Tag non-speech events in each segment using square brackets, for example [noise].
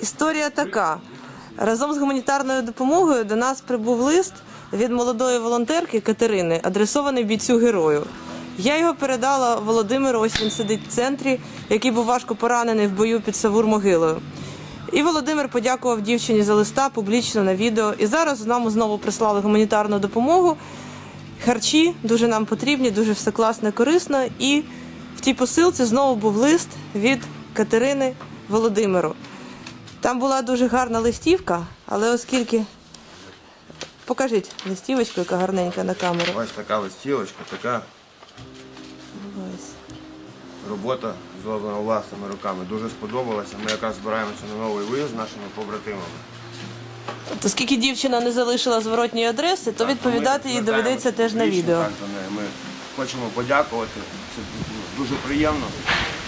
Історія така. Разом з гуманітарною допомогою до нас прибув лист від молодої волонтерки Катерини, адресований бійцю герою. Я його передала Володимиру, ось він сидить в центрі, який був важко поранений в бою під Савур-могилою. І Володимир подякував дівчині за листа публічно на відео. І зараз нам знову прислали гуманітарну допомогу. Харчі дуже нам потрібні, дуже все класно, корисно. І в тій посилці знову був лист від Катерини Володимиру. Там була дуже гарна листівка, але оскільки. Покажіть листівочку, яка гарненька на камеру. Ось така листівочка, така Ось. робота зроблена власними руками. Дуже сподобалася. Ми якраз збираємося на новий виїзд з нашими побратимами. Тобто, оскільки дівчина не залишила зворотньої адреси, то відповідати їй доведеться теж на відео. Ми хочемо подякувати. Це дуже приємно,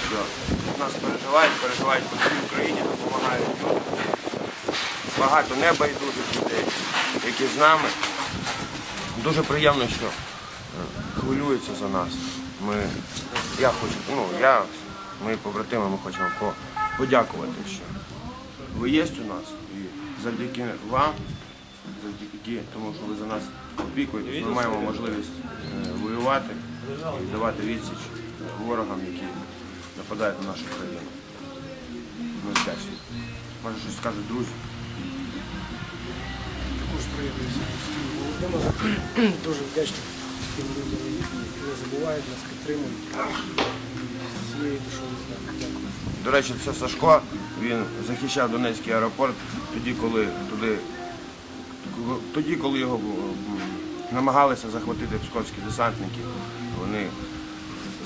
що нас переживають, переживають по всій Україні, допомагають люди. Багато небайдужих людей, які з нами. Дуже приємно, що е, хвилюються за нас. Ми, я хочу, ну, я, мої побратими, ми хочемо подякувати, що ви є у нас. І завдяки вам, завдяки тому, що ви за нас опікуєтесь, ми маємо можливість е, воювати і давати відсіч ворогам, які нападають на нашу країну. Ми вдячні. Може щось скажуть друзі. Також приєднуюся до Володимира. [clears throat] Дуже вдячний тим людям, які не забувають нас, підтримують. Всією душою з нами. Дякую. До речі, це Сашко. Він захищав Донецький аеропорт тоді, коли туди, тоді, коли його м, намагалися захватити псковські десантники. Вони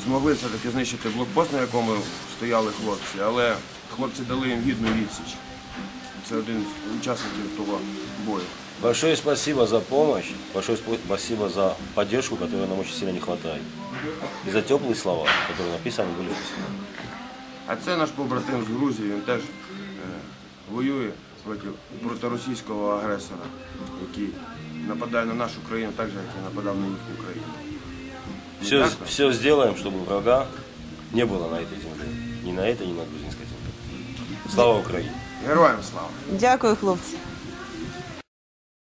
змогли все-таки знищити блокпост, на якому стояли хлопці, але хлопці дали їм гідну відсіч. Це один з учасників того бою. Большое спасибо за помощь, большое спо- спасибо за поддержку, которой нам очень сильно не хватает. И за теплые слова, которые написаны были в письме. А це наш побратим з Грузії, він теж е, воює проти, проти російського агресора, який нападає на нашу країну так же, як і нападав на їхню країну. Все, так? все сделаем, чтобы врага не было на этой земле. Ни на этой, ни на грузинской земле. Слава Украине! Героям слава! Дякую, хлопці.